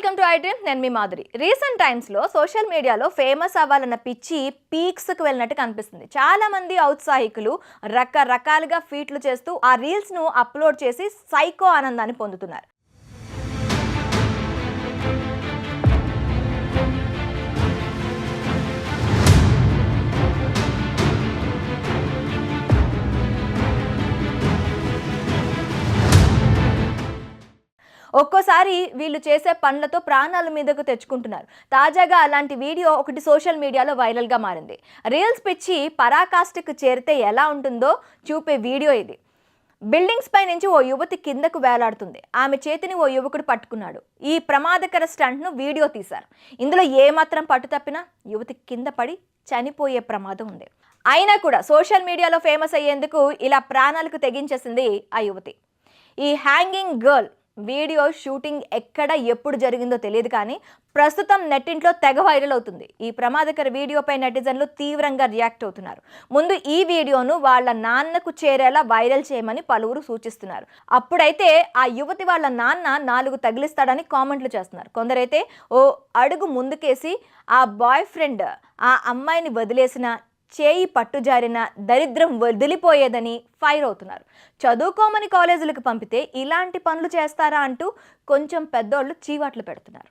To iDream నేను మీ Madhuri. Recent టైమ్స్లో సోషల్ మీడియాలో ఫేమస్ అవ్వాలన్న పిచ్చి పీక్స్కి వెళ్ళినట్టు కనిపిస్తుంది. చాలా మంది ఔత్సాహికులు రకరకాలుగా ఫీట్లు చేస్తూ ఆ రీల్స్ను అప్లోడ్ చేసి సైకో ఆనందాన్ని పొందుతున్నారు. ఒక్కోసారి వీళ్ళు చేసే పనులతో ప్రాణాల మీదకు తెచ్చుకుంటున్నారు. తాజాగా అలాంటి వీడియో ఒకటి సోషల్ మీడియాలో వైరల్గా మారింది. రీల్స్ పిచ్చి పరాకాష్ఠకు చేరితే ఎలా ఉంటుందో చూపే వీడియో ఇది. బిల్డింగ్స్ పై నుంచి ఓ యువతి కిందకు వేలాడుతుంది. ఆమె చేతిని ఓ యువకుడు పట్టుకున్నాడు. ఈ ప్రమాదకర స్టంట్ను వీడియో తీశారు. ఇందులో ఏమాత్రం పట్టు తప్పినా యువతి కింద పడి చనిపోయే ప్రమాదం ఉంది. అయినా కూడా సోషల్ మీడియాలో ఫేమస్ అయ్యేందుకు ఇలా ప్రాణాలకు తెగించేసింది ఆ యువతి. ఈ హ్యాంగింగ్ గర్ల్ వీడియో షూటింగ్ ఎక్కడ ఎప్పుడు జరిగిందో తెలియదు కానీ ప్రస్తుతం నెట్టింట్లో తెగ వైరల్ అవుతుంది. ఈ ప్రమాదకర వీడియోపై నెటిజన్లు తీవ్రంగా రియాక్ట్ అవుతున్నారు. ముందు ఈ వీడియోను వాళ్ళ నాన్నకు చేరేలా వైరల్ చేయమని పలువురు సూచిస్తున్నారు. అప్పుడైతే ఆ యువతి వాళ్ళ నాన్న నాలుగు తగిలిస్తాడని కామెంట్లు చేస్తున్నారు. కొందరైతే ఓ అడుగు ముందుకేసి ఆ బాయ్ ఫ్రెండ్ ఆ అమ్మాయిని వదిలేసిన చేయి పట్టుజారిన దరిద్రం వదిలిపోయేదని ఫైర్ అవుతున్నారు. చదువుకోమని కాలేజీలకు పంపితే ఇలాంటి పనులు చేస్తారా అంటూ కొంచెం పెద్దోళ్ళు చీవాట్లు పెడుతున్నారు.